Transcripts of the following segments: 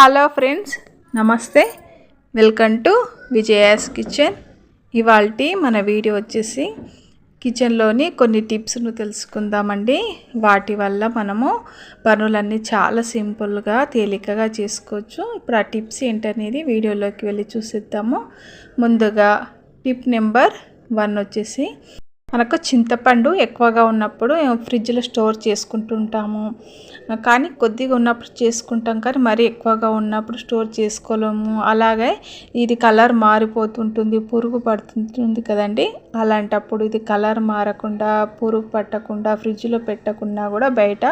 Hello friends నమస్తే. Welcome to Vijaya's kitchen. ఇవాల్టి మన వీడియో వచ్చేసి కిచెన్లోని కొన్ని టిప్స్ను తెలుసుకుందామండి. వాటి వల్ల మనము పనులన్నీ చాలా సింపుల్గా తేలికగా చేసుకోవచ్చు. ఇప్పుడు ఆ టిప్స్ ఏంటనేది వీడియోలోకి వెళ్ళి చూసిద్దాము. ముందుగా టిప్ నెంబర్ వన్ వచ్చేసి మనకు చింతపండు ఎక్కువగా ఉన్నప్పుడు ఫ్రిడ్జ్లో స్టోర్ చేసుకుంటుంటాము. కానీ కొద్దిగా ఉన్నప్పుడు చేసుకుంటాం కానీ మరీ ఎక్కువగా ఉన్నప్పుడు స్టోర్ చేసుకోలేము. అలాగే ఇది కలర్ మారిపోతుంటుంది పురుగు పడుతుంటుంది కదండి. అలాంటప్పుడు ఇది కలర్ మారకుండా పురుగు పట్టకుండా ఫ్రిడ్జ్లో పెట్టకుండా కూడా బయట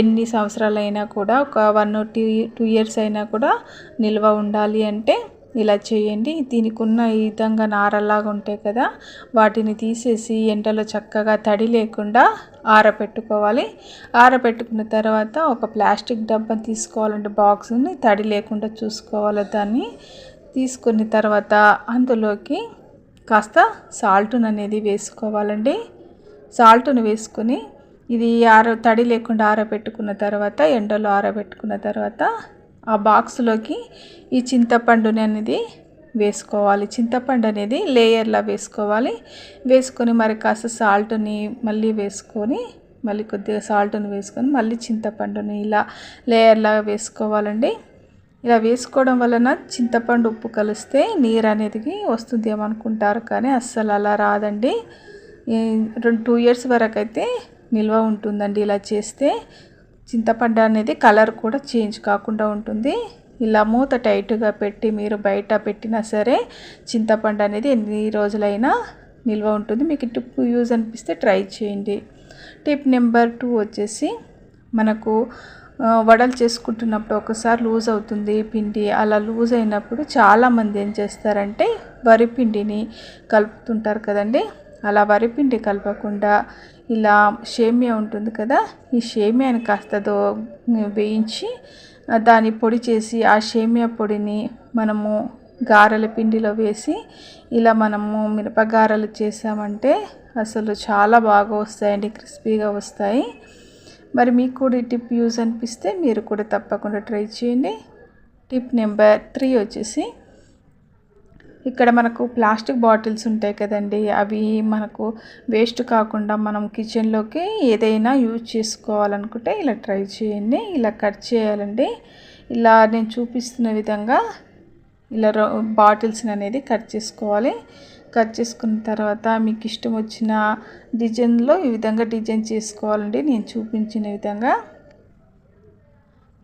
ఎన్ని సంవత్సరాలైనా కూడా ఒక వన్ టూ టూ ఇయర్స్ అయినా కూడా నిల్వ ఉండాలి అంటే ఇలా చేయండి. దీనికి ఉన్న ఈ విధంగా నారలాగా ఉంటాయి కదా వాటిని తీసేసి ఎండలో చక్కగా తడి లేకుండా ఆరబెట్టుకోవాలి ఆరబెట్టుకున్న తర్వాత ఒక ప్లాస్టిక్ డబ్బా తీసుకోవాలంటే బాక్స్ని తడి లేకుండా చూసుకోవాలి. దాన్ని తీసుకున్న తర్వాత అందులోకి కాస్త సాల్ట్ను అనేది వేసుకోవాలండి. సాల్ట్ను వేసుకొని ఇది ఆర తడి లేకుండా ఆరబెట్టుకున్న తర్వాత ఎండలో ఆరబెట్టుకున్న తర్వాత ఆ బాక్స్లోకి ఈ చింతపండుని అనేది వేసుకోవాలి. చింతపండు అనేది లేయర్లా వేసుకోవాలి. వేసుకొని మరి కాస్త సాల్ట్ని మళ్ళీ వేసుకొని మళ్ళీ కొద్దిగా సాల్ట్ని వేసుకొని మళ్ళీ చింతపండుని ఇలా లేయర్లాగా వేసుకోవాలండి. ఇలా వేసుకోవడం వలన చింతపండు ఉప్పు కలిస్తే నీరు అనేది వస్తుంది ఏమనుకుంటారు కానీ అస్సలు అలా రాదండి. రెండు టూ ఇయర్స్ వరకు అయితే నిల్వ ఉంటుందండి ఇలా చేస్తే. చింతపండు అనేది కలర్ కూడా చేంజ్ కాకుండా ఉంటుంది. ఇలా మూత టైట్గా పెట్టి మీరు బయట పెట్టినా సరే చింతపండు అనేది ఎన్ని రోజులైనా నిల్వ ఉంటుంది. మీకు టిప్ యూజ్ అనిపిస్తే ట్రై చేయండి. టిప్ నెంబర్ టూ వచ్చేసి మనకు వడలు చేసుకుంటున్నప్పుడు ఒకసారి లూజ్ అవుతుంది పిండి. అలా లూజ్ అయినప్పుడు చాలామంది ఏం చేస్తారంటే వరి పిండిని కలుపుతుంటారు కదండి. అలా వరిపిండి కలపకుండా ఇలా షేమియా ఉంటుంది కదా ఈ షేమియాని కాస్త దో వేయించి దాన్ని పొడి చేసి ఆ షేమియా పొడిని మనము గారెల పిండిలో వేసి ఇలా మనము మిరపగారెలు చేసామంటే అసలు చాలా బాగా వస్తాయండి క్రిస్పీగా వస్తాయి. మరి మీకు కూడా ఈ టిప్ యూజ్ అనిపిస్తే మీరు కూడా తప్పకుండా ట్రై చేయండి. టిప్ నెంబర్ త్రీ వచ్చేసి ఇక్కడ మనకు ప్లాస్టిక్ బాటిల్స్ ఉంటాయి కదండి అవి మనకు వేస్ట్ కాకుండా మనం కిచెన్లోకి ఏదైనా యూజ్ చేసుకోవాలనుకుంటే ఇలా ట్రై చేయండి ఇలా కట్ చేయాలండి. ఇలా నేను చూపిస్తున్న విధంగా ఇలా బాటిల్స్ని అనేది కట్ చేసుకోవాలి. కట్ చేసుకున్న తర్వాత మీకు ఇష్టం వచ్చిన డిజైన్లో ఈ విధంగా డిజైన్ చేసుకోవాలండి. నేను చూపించిన విధంగా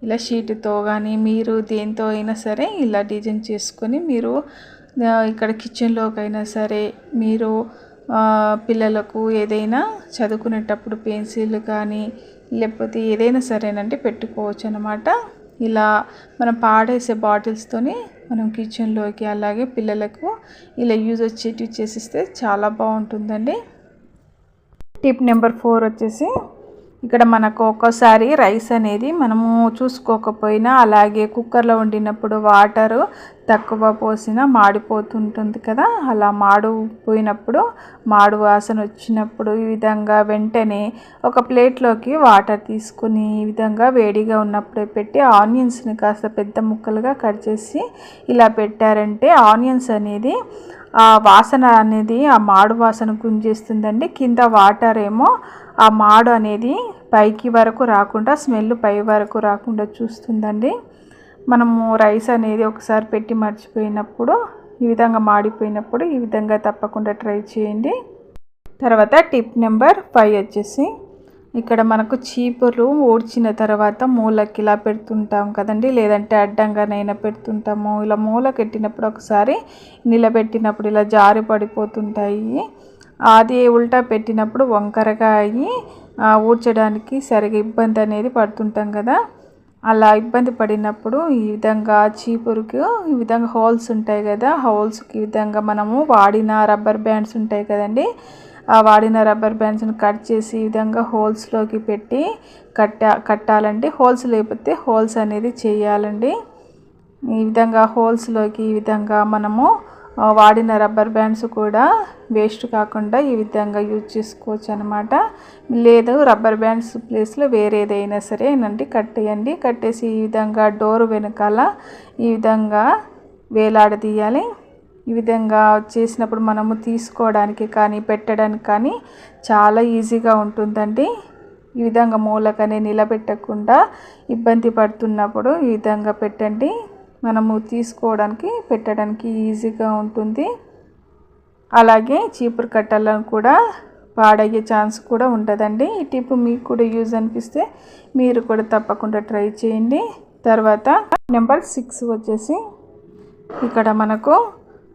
ఇలా షీట్తో కానీ మీరు దేంతో అయినా సరే ఇలా డిజైన్ చేసుకొని మీరు ఇక్కడ కిచెన్లోకైనా సరే మీరు పిల్లలకు ఏదైనా చదువుకునేటప్పుడు పెన్సిల్ కానీ లేకపోతే ఏదైనా సరేనంటే పెట్టుకోవచ్చు అనమాట ఇలా మనం పాడేసే బాటిల్స్తోని మనం కిచెన్లోకి అలాగే పిల్లలకు ఇలా యూజ్ వచ్చేటివి చేసిస్తే చాలా బాగుంటుందండి. టిప్ నెంబర్ ఫోర్ వచ్చేసి ఇక్కడ మనకు ఒక్కోసారి రైస్ అనేది మనము చూసుకోకపోయినా అలాగే కుక్కర్లో వండినప్పుడు వాటరు తక్కువ పోసినా మాడిపోతుంటుంది కదా. అలా మాడిపోయినప్పుడు మాడు వాసన వచ్చినప్పుడు ఈ విధంగా వెంటనే ఒక ప్లేట్లోకి వాటర్ తీసుకుని ఈ విధంగా వేడిగా ఉన్నప్పుడే పెట్టి ఆనియన్స్ని కాస్త పెద్ద ముక్కలుగా కట్ చేసి ఇలా పెట్టారంటే ఆనియన్స్ అనేది ఆ వాసన అనేది ఆ మాడు వాసన గుంజేస్తుందండి. కింద వాటర్ ఏమో ఆ మాడు అనేది పైకి వరకు రాకుండా స్మెల్ పై వరకు రాకుండా చూస్తుందండి. మనము రైస్ అనేది ఒకసారి పెట్టి మర్చిపోయినప్పుడు ఈ విధంగా మాడిపోయినప్పుడు ఈ విధంగా తప్పకుండా ట్రై చేయండి. తర్వాత టిప్ నెంబర్ ఫైవ్ వచ్చేసి ఇక్కడ మనకు చీపురు ఊడ్చిన తర్వాత మూలకి ఇలా పెడుతుంటాం కదండి. లేదంటే అడ్డంగానైనా పెడుతుంటాము. ఇలా మూలకెట్టినప్పుడు ఒకసారి నిలబెట్టినప్పుడు ఇలా జారి పడిపోతుంటాయి. అది ఉల్టా పెట్టినప్పుడు వంకరగా అయ్యి ఊడ్చడానికి సరిగా ఇబ్బంది అనేది పడుతుంటాం కదా. అలా ఇబ్బంది పడినప్పుడు ఈ విధంగా చీపురుకు ఈ విధంగా హోల్స్ ఉంటాయి కదా. హోల్స్కి ఈ విధంగా మనము వాడిన రబ్బర్ బ్యాండ్స్ ఉంటాయి కదండి. ఆ వాడిన రబ్బర్ బ్యాండ్స్ని కట్ చేసి ఈ విధంగా హోల్స్లోకి పెట్టి కట్ట కట్టాలండి. హోల్స్ లేకపోతే హోల్స్ అనేది చేయాలండి. ఈ విధంగా హోల్స్లోకి ఈ విధంగా మనము వాడిన రబ్బర్ బ్యాండ్స్ కూడా వేస్ట్ కాకుండా ఈ విధంగా యూజ్ చేసుకోవచ్చు అనమాట లేదు రబ్బర్ బ్యాండ్స్ ప్లేస్లో వేరేదైనా సరే నండి కట్టేయండి. కట్టేసి ఈ విధంగా డోర్ వెనకాల ఈ విధంగా వేలాడదీయాలి. ఈ విధంగా చేసినప్పుడు మనము తీసుకోవడానికి కానీ పెట్టడానికి కానీ చాలా ఈజీగా ఉంటుందండి. ఈ విధంగా మూలకనే నిలబెట్టకుండా ఇబ్బంది పడుతున్నప్పుడు ఈ విధంగా పెట్టండి. మనము తీసుకోవడానికి పెట్టడానికి ఈజీగా ఉంటుంది. అలాగే చీపురు కట్టలను కూడా పాడయ్యే ఛాన్స్ కూడా ఉంటుందండి. ఈ టిప్ మీకు కూడా యూజ్ అనిపిస్తే మీరు కూడా తప్పకుండా ట్రై చేయండి. తర్వాత నెంబర్ సిక్స్ వచ్చేసి ఇక్కడ మనకు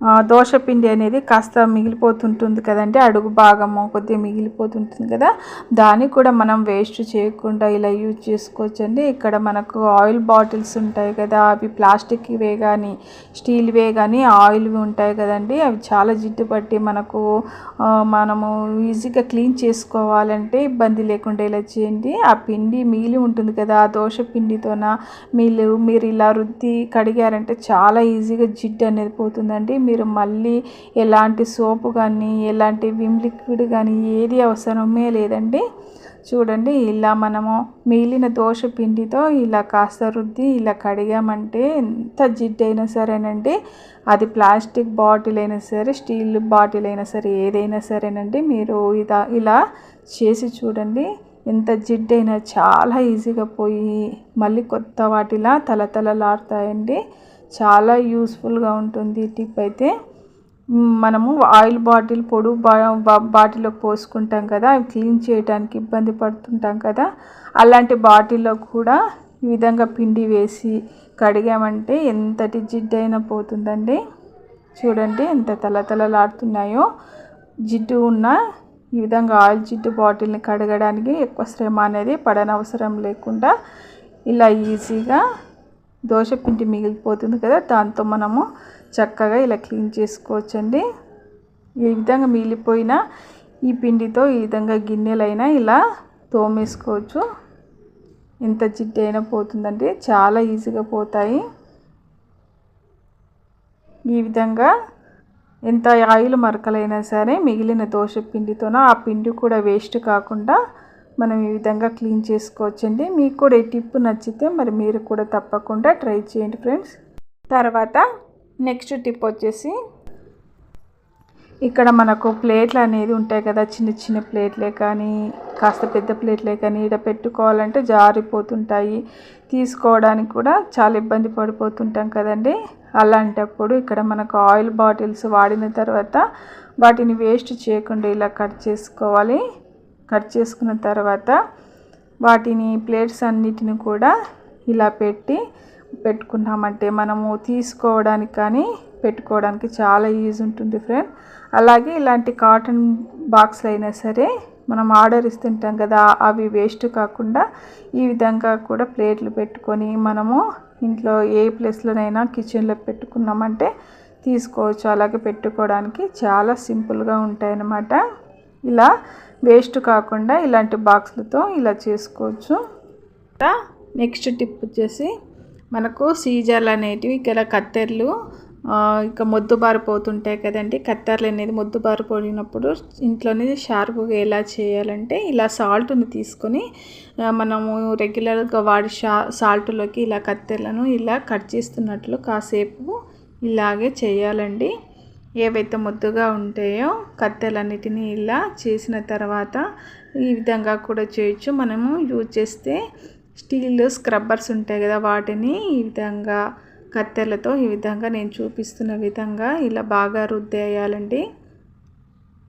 ఆ, దోశ పిండి అనేది కాస్త మిగిలిపోతుంటుంది కదండి అడుగు భాగము కొద్దిగా మిగిలిపోతుంటుంది కదా. దాన్ని కూడా మనం వేస్ట్ చేయకుండా ఇలా యూజ్ చేసుకోవచ్చండి. ఇక్కడ మనకు ఆయిల్ బాటిల్స్ ఉంటాయి కదా అవి ప్లాస్టిక్వే కానీ స్టీల్వే కానీ ఆయిల్వి ఉంటాయి కదండి. అవి చాలా జిడ్డు పట్టి మనకు మనము ఈజీగా క్లీన్ చేసుకోవాలంటే ఇబ్బంది లేకుండా ఇలా చేయండి. ఆ పిండి మిగిలి ఉంటుంది కదా ఆ దోశ పిండితోన మీరు మీరు ఇలా రుద్ది కడిగారంటే చాలా ఈజీగా జిడ్డు అనేది పోతుందండి. మీరు మళ్ళీ ఎలాంటి సోపు కానీ ఎలాంటి విమ్ లిక్విడ్ కానీ ఏది అవసరమే లేదండి. చూడండి ఇలా మనము మిగిలిన దోశ పిండితో ఇలా కాస్త రుద్ది ఇలా కడిగామంటే ఎంత జిడ్డైనా సరేనండి. అది ప్లాస్టిక్ బాటిల్ అయినా సరే స్టీల్ బాటిల్ అయినా సరే ఏదైనా సరేనండి. మీరు ఇదా ఇలా చేసి చూడండి ఎంత జిడ్డైనా చాలా ఈజీగా పోయి మళ్ళీ కొత్త వాటిలా తలతలలాడుతాయండి. చాలా యూస్ఫుల్గా ఉంటుంది ఈ టిప్ అయితే. మనము ఆయిల్ బాటిల్ పొడు బా బాటిల్లో పోసుకుంటాం కదా అవి క్లీన్ చేయడానికి ఇబ్బంది పడుతుంటాం కదా. అలాంటి బాటిల్లో కూడా ఈ విధంగా పిండి వేసి కడిగామంటే ఎంతటి జిడ్డైనా పోతుందండి. చూడండి ఎంత తలతలలాడుతున్నాయో. జిడ్డు ఉన్న ఈ విధంగా ఆయిల్ జిడ్డు బాటిల్ని కడగడానికి ఎక్కువ శ్రమ అనేది పడనవసరం లేకుండా ఇలా ఈజీగా దోశ పిండి మిగిలిపోతుంది కదా దాంతో మనము చక్కగా ఇలా క్లీన్ చేసుకోవచ్చండి. ఈ విధంగా మిగిలిపోయిన ఈ పిండితో ఈ విధంగా గిన్నెలైనా ఇలా తోమేసుకోవచ్చు. ఎంత జిడ్డు అయినా పోతుందండి చాలా ఈజీగా పోతాయి. ఈ విధంగా ఎంత ఆయిల్ మరకలైనా సరే మిగిలిన దోశ పిండితోనో ఆ పిండి కూడా వేస్ట్ కాకుండా మనం ఈ విధంగా క్లీన్ చేసుకోవచ్చండి. మీకు కూడా ఈ టిప్ నచ్చితే మరి మీరు కూడా తప్పకుండా ట్రై చేయండి ఫ్రెండ్స్. తర్వాత నెక్స్ట్ టిప్ వచ్చేసి ఇక్కడ మనకు ప్లేట్లు అనేది ఉంటాయి కదా చిన్న చిన్న ప్లేట్లే కానీ కాస్త పెద్ద ప్లేట్లే కానీ ఇక్కడ పెట్టుకోవాలంటే జారిపోతుంటాయి. తీసుకోవడానికి కూడా చాలా ఇబ్బంది పడిపోతుంటాం కదండి. అలాంటప్పుడు ఇక్కడ మనకు ఆయిల్ బాటిల్స్ వాడిన తర్వాత వాటిని వేస్ట్ చేయకుండా ఇలా కట్ చేసుకోవాలి. కట్ చేసుకున్న తర్వాత వాటిని ప్లేట్స్ అన్నిటిని కూడా ఇలా పెట్టి పెట్టుకున్నామంటే మనము తీసుకోవడానికి కానీ పెట్టుకోవడానికి చాలా ఈజీ ఉంటుంది ఫ్రెండ్. అలాగే ఇలాంటి కాటన్ బాక్స్లు అయినా సరే మనం ఆర్డర్ ఇస్తుంటాం కదా అవి వేస్ట్ కాకుండా ఈ విధంగా కూడా ప్లేట్లు పెట్టుకొని మనము ఇంట్లో ఏ ప్లేస్లోనైనా కిచెన్లో పెట్టుకున్నామంటే తీసుకోవచ్చు. అలాగే పెట్టుకోవడానికి చాలా సింపుల్గా ఉంటాయన్నమాట. ఇలా వేస్ట్ కాకుండా ఇలాంటి బాక్స్లతో ఇలా చేసుకోవచ్చు. నెక్స్ట్ టిప్ వచ్చేసి మనకు సీజర్లు అనేటివి ఇక్కడ కత్తెర్లు ఆ, ఇక మొద్దుబారిపోతుంటాయి కదండి. కత్తెరలు అనేది మొద్దుబారిపోయినప్పుడు ఇంట్లోనే షార్ప్గా ఎలా చేయాలంటే ఇలా సాల్ట్ని తీసుకొని మనము రెగ్యులర్గా వాడి షా సాల్ట్లోకి ఇలా కత్తెరలను ఇలా కట్ చేస్తున్నట్లు కాసేపు ఇలాగే చేయాలండి. ఏవైతే ముద్దుగా ఉంటాయో కత్తెలన్నిటిని ఇలా చేసిన తర్వాత ఈ విధంగా కూడా చేయొచ్చు. మనము యూజ్ చేస్తే స్టీల్ స్క్రబ్బర్స్ ఉంటాయి కదా వాటిని ఈ విధంగా కత్తెలతో ఈ విధంగా నేను చూపిస్తున్న విధంగా ఇలా బాగా రుద్దేయాలండి.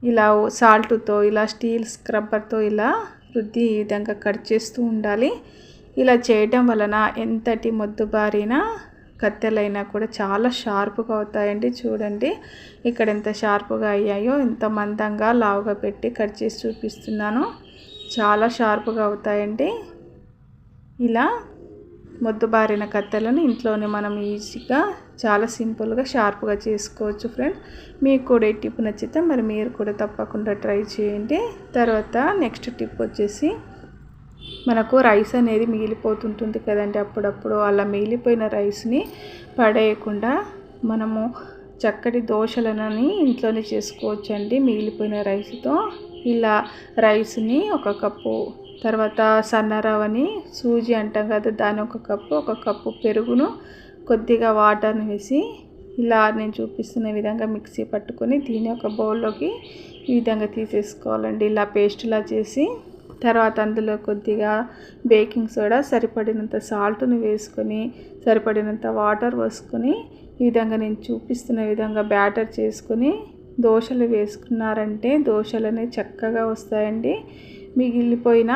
ఇలా సాల్ట్తో ఇలా స్టీల్ స్క్రబ్బర్తో ఇలా రుద్ది ఈ విధంగా కట్ చేస్తూ ఉండాలి. ఇలా చేయటం వలన ఎంతటి మొద్దు బారిన కత్తెలైనా కూడా చాలా షార్ప్గా అవుతాయండి. చూడండి ఇక్కడ ఎంత షార్ప్గా అయ్యాయో ఎంత మందంగా లావుగా పెట్టి కట్ చేసి చూపిస్తున్నాను. చాలా షార్ప్గా అవుతాయండి. ఇలా మొద్దుబారిన కత్తెలను ఇంట్లోనే మనం ఈజీగా చాలా సింపుల్గా షార్ప్గా చేసుకోవచ్చు ఫ్రెండ్. మీకు కూడా ఈ టిప్ నచ్చితే మరి మీరు కూడా తప్పకుండా ట్రై చేయండి. తర్వాత నెక్స్ట్ టిప్ వచ్చేసి మనకు రైస్ అనేది మిగిలిపోతుంటుంది కదండి. అప్పుడప్పుడు అలా మిగిలిపోయిన రైస్ని పడేయకుండా మనము చక్కటి దోశలనని ఇంట్లోనే చేసుకోవచ్చు అండి మిగిలిపోయిన రైస్తో ఇలా రైస్ని ఒక కప్పు తర్వాత సన్నరవని సూజీ అంటాం కదా దాని ఒక కప్పు ఒక కప్పు పెరుగును కొద్దిగా వాటర్ని వేసి ఇలా నేను చూపిస్తున్న విధంగా మిక్సీ పట్టుకొని దీని ఒక బౌల్లోకి ఈ విధంగా తీసేసుకోవాలండి. ఇలా పేస్ట్లా చేసి తర్వాత అందులో కొద్దిగా బేకింగ్ సోడా సరిపడినంత సాల్ట్ని వేసుకొని సరిపడినంత వాటర్ పోసుకొని ఈ విధంగా నేను చూపిస్తున్న విధంగా బ్యాటర్ చేసుకొని దోశలు వేసుకున్నారంటే దోశలు అనేవి చక్కగా వస్తాయండి. మిగిలిపోయిన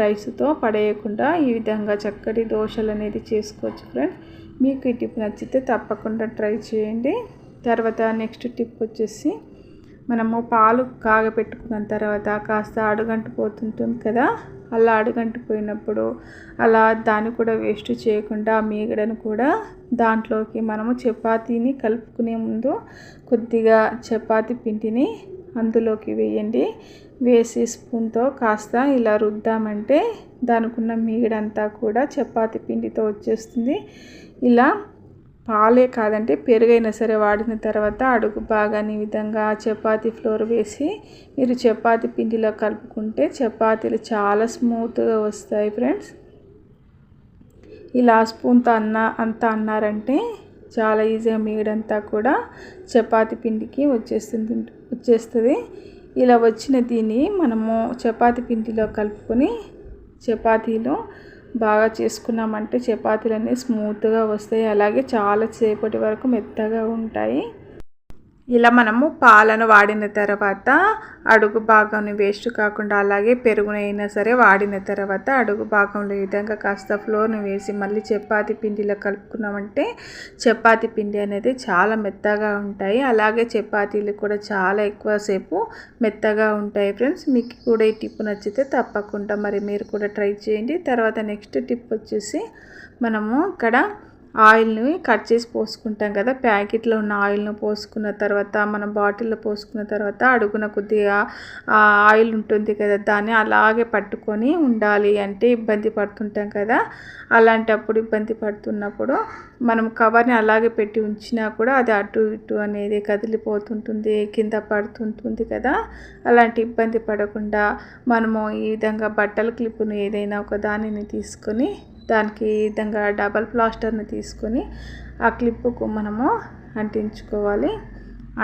రైస్తో పడేయకుండా ఈ విధంగా చక్కటి దోశలు అనేది చేసుకోవచ్చు ఫ్రెండ్ మీకు ఈ టిప్ నచ్చితే తప్పకుండా ట్రై చేయండి. తర్వాత నెక్స్ట్ టిప్ వచ్చేసి మనము పాలు కాగపెట్టుకున్న తర్వాత కాస్త అడుగంటు పోతుంటుంది కదా? అలా అడుగంటు పోయినప్పుడు అలా దాన్ని కూడా వేస్ట్ చేయకుండా మీగడను కూడా దాంట్లోకి మనము చపాతీని కలుపుకునే ముందు కొద్దిగా చపాతీ పిండిని అందులోకి వేయండి. వేసి స్పూన్తో కాస్త ఇలా రుద్దామంటే దానికి ఉన్న మీగడంతా కూడా చపాతి పిండితో వచ్చేస్తుంది. ఇలా పాలే కాదంటే పెరుగైనా సరే వాడిన తర్వాత అడుగు బాగాని విధంగా చపాతీ ఫ్లోర్ వేసి మీరు చపాతి పిండిలో కలుపుకుంటే చపాతీలు చాలా స్మూత్గా వస్తాయి ఫ్రెండ్స్. ఇలా స్పూన్తో అన్న అంతా అన్నారంటే చాలా ఈజీగా మీడంతా కూడా చపాతి పిండికి వచ్చేస్తుంది వచ్చేస్తుంది. ఇలా వచ్చిన దీన్ని మనము చపాతి పిండిలో కలుపుకొని చపాతీలో బాగా చేసుకున్నామంటే చపాతీలు అనేవి స్మూత్గా వస్తాయి. అలాగే చాలా సేపటి వరకు మెత్తగా ఉంటాయి. ఇలా మనము పాలను వాడిన తర్వాత అడుగు భాగం వేస్ట్ కాకుండా అలాగే పెరుగునైనా సరే వాడిన తర్వాత అడుగు భాగంలో ఈ విధంగా కాస్త ఫ్లోర్ని వేసి మళ్ళీ చపాతి పిండిలో కలుపుకున్నామంటే చపాతి పిండి అనేది చాలా మెత్తగా ఉంటాయి. అలాగే చపాతీలు కూడా చాలా ఎక్కువసేపు మెత్తగా ఉంటాయి ఫ్రెండ్స్. మీకు కూడా ఈ టిప్ నచ్చితే తప్పకుండా మరి మీరు కూడా ట్రై చేయండి. తర్వాత నెక్స్ట్ టిప్ వచ్చేసి మనము ఇక్కడ ఆయిల్ని కట్ చేసి పోసుకుంటాం కదా. ప్యాకెట్లో ఉన్న ఆయిల్ను పోసుకున్న తర్వాత మనం బాటిల్లో పోసుకున్న తర్వాత అడుగున కొద్దిగా ఆయిల్ ఉంటుంది కదా దాన్ని అలాగే పట్టుకొని ఉండాలి అంటే ఇబ్బంది పడుతుంటాం కదా. అలాంటప్పుడు ఇబ్బంది పడుతున్నప్పుడు మనం కవర్ని అలాగే పెట్టి ఉంచినా కూడా అది అటు ఇటు అనేది కదిలిపోతుంటుంది కింద పడుతుంటుంది కదా. అలాంటి ఇబ్బంది పడకుండా మనము ఈ విధంగా బట్టల క్లిప్ను ఏదైనా ఒక దానిని తీసుకొని దానికి విధంగా డబల్ ప్లాస్టర్ని తీసుకొని ఆ క్లిప్పుకు మనము అంటించుకోవాలి.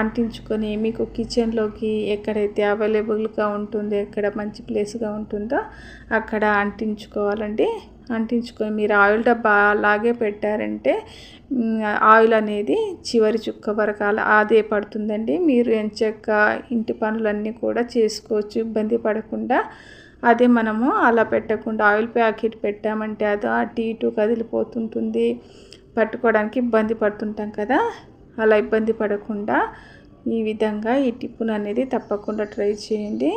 అంటించుకొని మీకు కిచెన్లోకి ఎక్కడైతే అవైలబుల్గా ఉంటుందో ఎక్కడ మంచి ప్లేస్గా ఉంటుందో అక్కడ అంటించుకోవాలండి. అంటించుకొని మీరు ఆయిల్ డబ్బా అలాగే పెట్టారంటే ఆయిల్ అనేది చివరి చుక్క వరకు అలా అదే పడుతుందండి. మీరు ఎంచక్క ఇంటి పనులన్నీ కూడా చేసుకోవచ్చు. ఇబ్బంది పడకుండా అదే మనము అలా పెట్టకుండా ఆయిల్ ప్యాకెట్ పెట్టామంటే అది అటు ఇటు కదిలిపోతుంటుంది. పట్టుకోవడానికి ఇబ్బంది పడుతుంటాం కదా? అలా ఇబ్బంది పడకుండా ఈ విధంగా ఈ టిప్పును అనేది తప్పకుండా ట్రై చేయండి.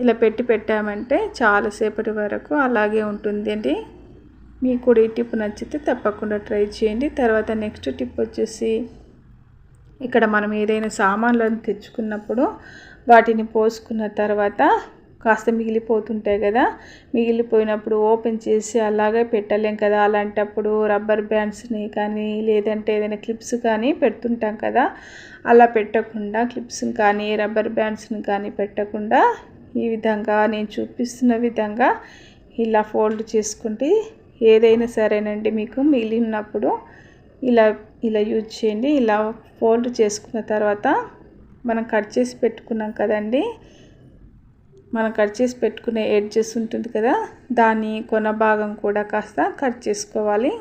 ఇలా పెట్టి పెట్టామంటే చాలాసేపటి వరకు అలాగే ఉంటుంది అండి మీకు కూడా ఈ టిప్ నచ్చితే తప్పకుండా ట్రై చేయండి. తర్వాత నెక్స్ట్ టిప్ వచ్చేసి ఇక్కడ మనం ఏదైనా సామాన్లను తెచ్చుకున్నప్పుడు వాటిని పోసుకున్న తర్వాత కాస్త మిగిలిపోతుంటాయి కదా. మిగిలిపోయినప్పుడు ఓపెన్ చేసి అలాగే పెట్టలేం కదా. అలాంటప్పుడు రబ్బర్ బ్యాండ్స్ని కానీ లేదంటే ఏదైనా క్లిప్స్ కానీ పెడుతుంటాం కదా. అలా పెట్టకుండా క్లిప్స్ని కానీ రబ్బర్ బ్యాండ్స్ని కానీ పెట్టకుండా ఈ విధంగా నేను చూపిస్తున్న విధంగా ఇలా ఫోల్డ్ చేసుకుంటే ఏదైనా సరేనండి మీకు మిగిలినప్పుడు ఇలా ఇలా యూజ్ చేయండి. ఇలా ఫోల్డ్ చేసుకున్న తర్వాత మనం కట్ చేసి పెట్టుకున్నాం కదండి. మనం కట్ చేసి పెట్టుకునే ఎడ్జెస్ ఉంటుంది కదా దాని కొన భాగం కూడా కాస్త కట్ చేసుకోవాలి.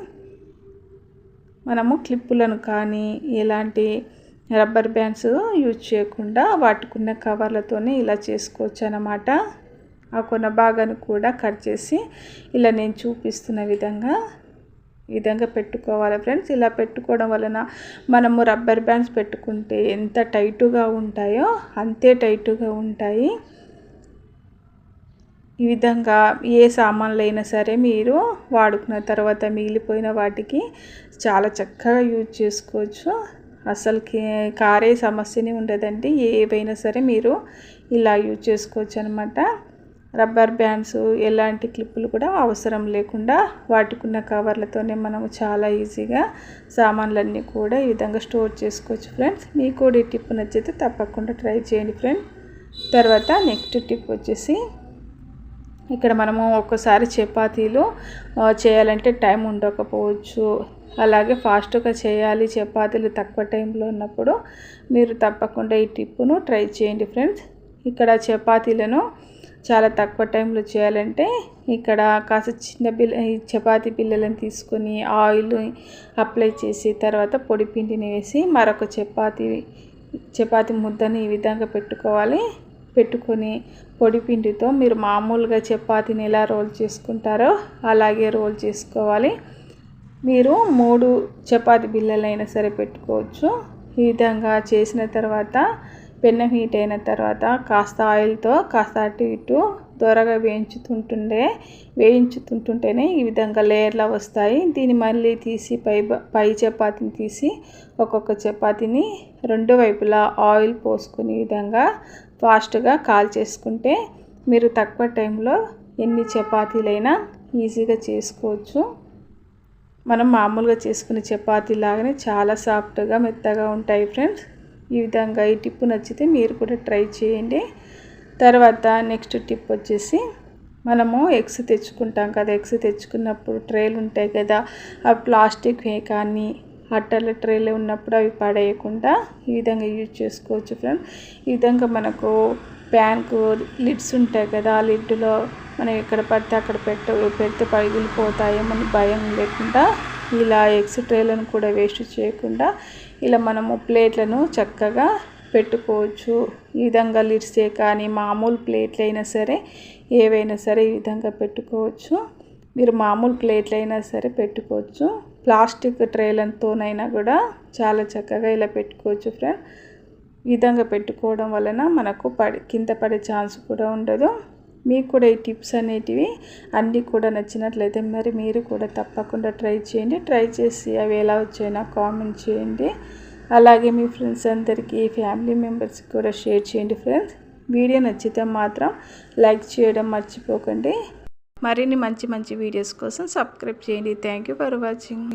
మనము క్లిప్పులను కానీ ఎలాంటి రబ్బర్ బ్యాండ్స్ యూజ్ చేయకుండా వాటికున్న కవర్లతోనే ఇలా చేసుకోవచ్చు అన్నమాట. ఆ కొన భాగాన్ని కూడా కట్ చేసి ఇలా నేను చూపిస్తున్న విధంగా విధంగా పెట్టుకోవాలి ఫ్రెండ్స్. ఇలా పెట్టుకోవడం వలన మనము రబ్బర్ బ్యాండ్స్ పెట్టుకుంటే ఎంత టైటుగా ఉంటాయో అంతే టైటుగా ఉంటాయి. ఈ విధంగా ఏ సామాన్లు అయినా సరే మీరు వాడుకున్న తర్వాత మిగిలిపోయిన వాటికి చాలా చక్కగా యూజ్ చేసుకోవచ్చు. అసలుకి కారే సమస్యనే ఉండదండి. ఏవైనా సరే మీరు ఇలా యూజ్ చేసుకోవచ్చు అనమాట రబ్బర్ బ్యాండ్స్ ఎలాంటి క్లిప్పులు కూడా అవసరం లేకుండా వాటికున్న కవర్లతోనే మనము చాలా ఈజీగా సామాన్లన్నీ కూడా ఈ విధంగా స్టోర్ చేసుకోవచ్చు ఫ్రెండ్స్. మీకు కూడా ఈ టిప్ నచ్చితే తప్పకుండా ట్రై చేయండి ఫ్రెండ్స్ తర్వాత నెక్స్ట్ టిప్ వచ్చేసి ఇక్కడ మనము ఒక్కసారి చపాతీలు చేయాలంటే టైం ఉండకపోవచ్చు. అలాగే ఫాస్ట్గా చేయాలి చపాతీలు తక్కువ టైంలో ఉన్నప్పుడు మీరు తప్పకుండా ఈ టిప్పును ట్రై చేయండి ఫ్రెండ్స్. ఇక్కడ చపాతీలను చాలా తక్కువ టైంలో చేయాలంటే ఇక్కడ కాస్త చిన్న బిల్ల చపాతీ పిల్లలను తీసుకొని ఆయిల్ అప్లై చేసి తర్వాత పొడి పిండిని వేసి మరొక చపాతీ చపాతీ ముద్దని ఈ విధంగా పెట్టుకోవాలి. పెట్టుకొని పొడి పిండితో మీరు మామూలుగా చపాతీని ఎలా రోల్ చేసుకుంటారో అలాగే రోల్ చేసుకోవాలి. మీరు మూడు చపాతీ బిళ్ళలైనా సరే పెట్టుకోవచ్చు. ఈ విధంగా చేసిన తర్వాత పెన్నం హీట్ అయిన తర్వాత కాస్త ఆయిల్తో కాస్త అటు ఇటు త్వరగా వేయించుతుంటుండే వేయించుతుంటుంటేనే ఈ విధంగా లేయర్లా వస్తాయి. దీన్ని మళ్ళీ తీసి పై పై చపాతీని తీసి ఒక్కొక్క చపాతీని రెండు వైపులా ఆయిల్ పోసుకునే విధంగా ఫాస్ట్గా కాల్ చేసుకుంటే మీరు తక్కువ టైంలో ఎన్ని చపాతీలైనా ఈజీగా చేసుకోవచ్చు. మనం మామూలుగా చేసుకునే చపాతీ లాగానే చాలా సాఫ్ట్గా మెత్తగా ఉంటాయి ఫ్రెండ్స్. ఈ విధంగా ఈ టిప్ నచ్చితే మీరు కూడా ట్రై చేయండి. తర్వాత నెక్స్ట్ టిప్ వచ్చేసి మనము ఎగ్స్ తెచ్చుకుంటాం కదా ఎగ్స్ తెచ్చుకున్నప్పుడు ట్రేలు ఉంటాయి కదా ఆ ప్లాస్టిక్ కానీ అట్టల ట్రేలే ఉన్నప్పుడు అవి పడేయకుండా ఈ విధంగా యూజ్ చేసుకోవచ్చు ఫ్రెండ్. ఈ విధంగా మనకు ప్యాన్కు లిడ్స్ ఉంటాయి కదా ఆ లిడ్లో మనం ఎక్కడ పడితే అక్కడ పెట్ట పెడితే పగిలిపోతాయేమని భయం లేకుండా ఇలా ఎగ్స్ ట్రేలను కూడా వేస్ట్ చేయకుండా ఇలా మనము ప్లేట్లను చక్కగా పెట్టుకోవచ్చు. ఈ విధంగా లిడ్సే కానీ మామూలు ప్లేట్లు అయినా సరే ఏవైనా సరే ఈ విధంగా పెట్టుకోవచ్చు. మీరు మామూలు ప్లేట్లు అయినా సరే పెట్టుకోవచ్చు. ప్లాస్టిక్ ట్రేలతోనైనా కూడా చాలా చక్కగా ఇలా పెట్టుకోవచ్చు ఫ్రెండ్. విధంగా పెట్టుకోవడం వలన మనకు పడి కింద పడే ఛాన్స్ కూడా ఉండదు. మీకు కూడా ఈ టిప్స్ అనేటివి అన్నీ కూడా నచ్చినట్లయితే మరి మీరు కూడా తప్పకుండా ట్రై చేయండి. ట్రై చేసి అవి ఎలా వచ్చాయినా కామెంట్ చేయండి. అలాగే మీ ఫ్రెండ్స్ అందరికీ ఫ్యామిలీ మెంబర్స్కి కూడా షేర్ చేయండి ఫ్రెండ్స్. వీడియో నచ్చితే మాత్రం లైక్ చేయడం మర్చిపోకండి. మరిన్ని మంచి మంచి వీడియోస్ కోసం సబ్స్క్రైబ్ చేయండి. Thank you for watching.